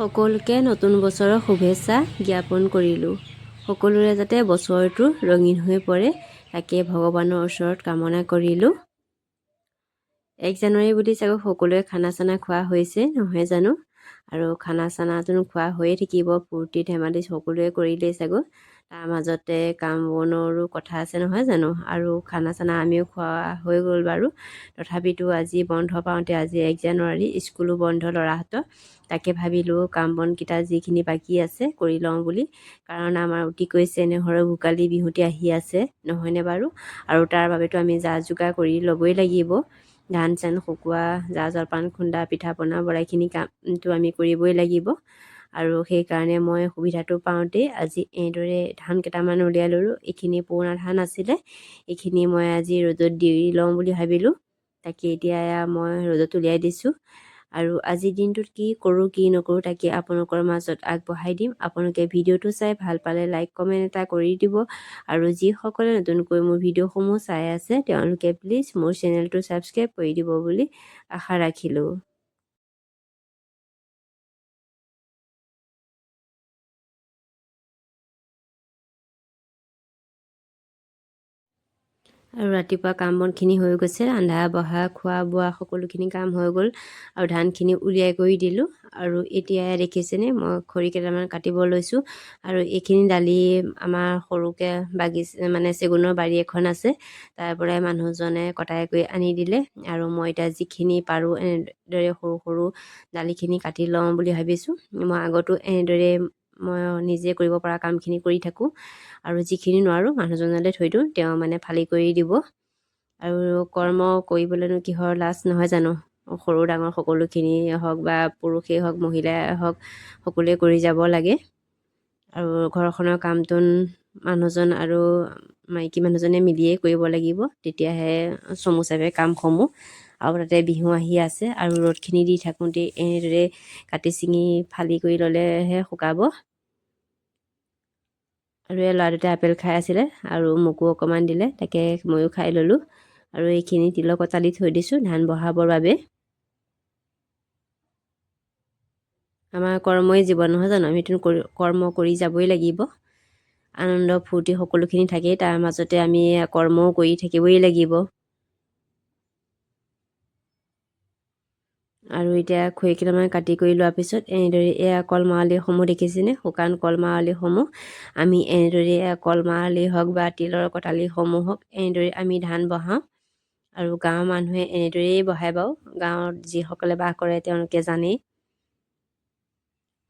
সকলোকে নতুন বছৰৰ শুভেচ্ছা জ্ঞাপন কৰিলোঁ। সকলোৰে যাতে বছৰটো ৰঙীন হৈ পৰে তাকে ভগৱানৰ ওচৰত কামনা কৰিলোঁ। এক জানুৱাৰী বুলি চাগৈ সকলোৱে খানা চানা খোৱা হৈছে নহয় জানো? আৰু খানা চানাটো খোৱা হৈয়ে থাকিব। ফূৰ্তি ধেমালি সকলোৱে কৰিলেই চাগৈ। তাৰ মাজতে কাম বনৰো কথা আছে নহয় জানো? আৰু খানা চানা আমিও খোৱা হৈ গ'ল বাৰু। তথাপিতো আজি বন্ধ পাওঁতে আজি এক জানুৱাৰী স্কুলো বন্ধ ল'ৰাহঁতৰ। তাকে ভাবিলোঁ কাম বনকেইটা যিখিনি বাকী আছে কৰি লওঁ বুলি। কাৰণ আমাৰ অতিকৈ চেনেহৰ ভোগালী বিহুটি আহি আছে নহয়নে বাৰু? আৰু তাৰ বাবেতো আমি যা যোগাৰ কৰি ল'বই লাগিব। ধান চান শুকোৱা জা জলপান খুন্দা পিঠা পনা বৰাইখিনি কামটো আমি কৰিবই লাগিব। আৰু সেইকাৰণে মই সুবিধাটো পাওঁতেই আজি এইদৰে ধান কেইটামান উলিয়াই ল'লোঁ। এইখিনি পুৰণা ধান আছিলে এইখিনি মই আজি ৰ'দত দি লওঁ বুলি ভাবিলোঁ। তাকে এতিয়া মই ৰ'দত উলিয়াই দিছোঁ। আৰু আজিৰ দিনটোত কি কৰোঁ কি নকৰোঁ তাকে আপোনালোকৰ মাজত আগবঢ়াই দিম। আপোনালোকে ভিডিঅ'টো চাই ভাল পালে লাইক কমেণ্ট এটা কৰি দিব আৰু যিসকলে নতুনকৈ মোৰ ভিডিঅ'সমূহ চাই আছে তেওঁলোকে প্লিজ মোৰ চেনেলটো ছাবস্ক্ৰাইব কৰি দিব বুলি আশা ৰাখিলোঁ। আৰু ৰাতিপুৱা কাম বনখিনি হৈ গৈছে ৰন্ধা বঢ়া খোৱা বোৱা সকলোখিনি কাম হৈ গ'ল আৰু ধানখিনি উলিয়াই কৰি দিলোঁ আৰু এতিয়া দেখিছেনে মই খৰি কেইটামান কাটিব লৈছোঁ আৰু এইখিনি দালি আমাৰ সৰুকৈ বাগিচা মানে চেগুনৰ বাৰী এখন আছে তাৰ পৰাই মানুহজনে কটাই কৰি আনি দিলে আৰু মই এতিয়া যিখিনি পাৰোঁ এনেদৰে সৰু সৰু দালিখিনি কাটি লওঁ বুলি ভাবিছোঁ। মই আগতো এনেদৰে মই নিজে কৰিব পৰা কামখিনি কৰি থাকোঁ। আৰু যিখিনি নোৱাৰোঁ মানুহজনলৈ থৈ দিওঁ তেওঁ মানে ফালি কৰি দিব। আৰু কৰ্ম কৰিবলৈনো কিহৰ লাজ নহয় জানো? সৰু ডাঙৰ সকলোখিনিয়ে হওক বা পুৰুষেই হওক মহিলাই হওক সকলোৱে কৰি যাব লাগে। আৰু ঘৰখনৰ কামটো মানুহজন আৰু মাইকী মানুহজনে মিলিয়েই কৰিব লাগিব। তেতিয়াহে চমু চাপে কামসমূহ। আৰু তাতে বিহু আহি আছে আৰু ৰ'দখিনি দি থাকোঁতে এনেদৰে কাটি ছিঙি ফালি কৰি ল'লেহে শুকাব। আৰু এই ল'ৰা দুটাই আপেল খাই আছিলে আৰু মোকো অকণমান দিলে তাকে ময়ো খাই ল'লোঁ। আৰু এইখিনি তিলৰ কটালি থৈ দিছোঁ ধান বহাবৰ বাবে। আমাৰ কৰ্মই জীৱন নহয় জানো? আমিতো কৰি কৰ্ম কৰি যাবই লাগিব। আনন্দ ফূৰ্তি সকলোখিনি থাকেই। তাৰ মাজতে আমি কৰ্মও কৰি থাকিবই লাগিব। আৰু এতিয়া খৰি কেইটামান কাটি কৰি লোৱাৰ পিছত এনেদৰে এয়া কলমাৱলীসমূহ দেখিছেনে? শুকান কলমাৱলীসমূহ। আমি এনেদৰে কলমাৱলী হওক বা তিলৰ কটালিসমূহ হওক এনেদৰে আমি ধান বহাওঁ আৰু গাঁৱৰ মানুহে এনেদৰেই বহাই বাৰু। গাঁৱত যিসকলে বাস কৰে তেওঁলোকে জানেই।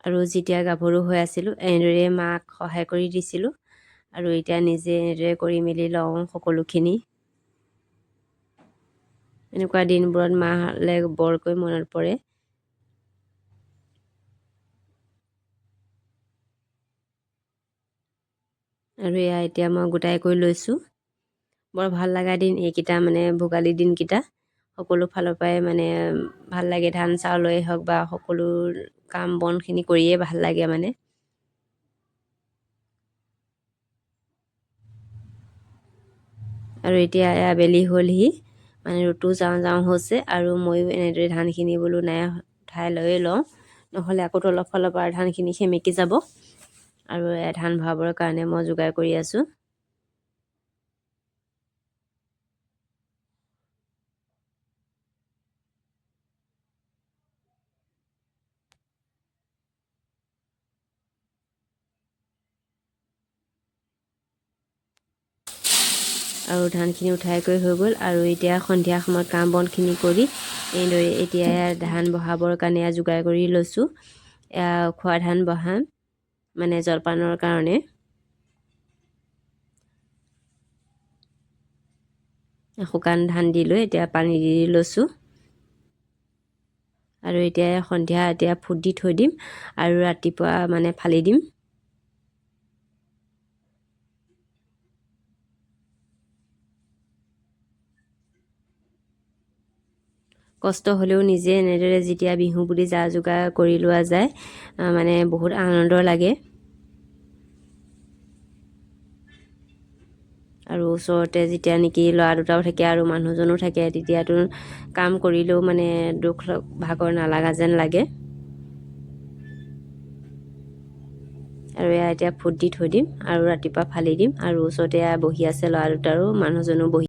আৰু যেতিয়া গাভৰু হৈ আছিলোঁ এনেদৰে মাক সহায় কৰি দিছিলোঁ। আৰু এতিয়া নিজে এনেদৰে কৰি মেলি লওঁ সকলোখিনি। এনেকুৱা দিনবোৰত মালে বৰকৈ মনত পৰে। আৰু এয়া এতিয়া মই গোটাই কৰি লৈছোঁ। বৰ ভাল লগা দিন এইকেইটা মানে ভোগালী দিনকেইটা। সকলো ফালৰ পৰাই মানে ভাল লাগে ধান চাউলেই হওক বা সকলো কাম বনখিনি কৰিয়ে ভাল লাগে মানে। আৰু এতিয়া আবেলি হ'লহি মানে ৰুটো যাওঁ যাওঁ হৈছে আৰু ময়ো এনেদৰে ধানখিনি বোলো নাই উঠাই লৈয়ে লওঁ। নহ'লে আকৌ তলৰ ফালৰ পৰা ধানখিনি সেমেকি যাব। আৰু ধান ভৰাবৰ কাৰণে মই যোগাৰ কৰি আছোঁ। আৰু ধানখিনি উঠাই কৰি হৈ গ'ল আৰু এতিয়া সন্ধিয়া সময়ত কাম বনখিনি কৰি এনেদৰে এতিয়া ধান বহাবৰ কাৰণে যোগাৰ কৰি লৈছোঁ। খোৱা ধান বহাম মানে জলপানৰ কাৰণে। শুকান ধান দি লৈ এতিয়া পানী দি লৈছোঁ। আৰু এতিয়া সন্ধিয়া এতিয়া ফুট দি থৈ দিম আৰু ৰাতিপুৱা মানে ফালি দিম। কষ্ট হ'লেও নিজে এনেদৰে যেতিয়া বিহু বুলি যা যোগাৰ কৰি লোৱা যায় মানে বহুত আনন্দ লাগে। আৰু ওচৰতে যেতিয়া নেকি ল'ৰা দুটাও থাকে আৰু মানুহজনো থাকে তেতিয়াতো কাম কৰিলেও মানে দুখ ভাগৰ নালাগা যেন লাগে। আৰু এয়া এতিয়া ফুট দি থৈ দিম আৰু ৰাতিপুৱা ফালি দিম আৰু ওচৰতে বহি আছে ল'ৰা দুটাৰো মানুহজনো বহি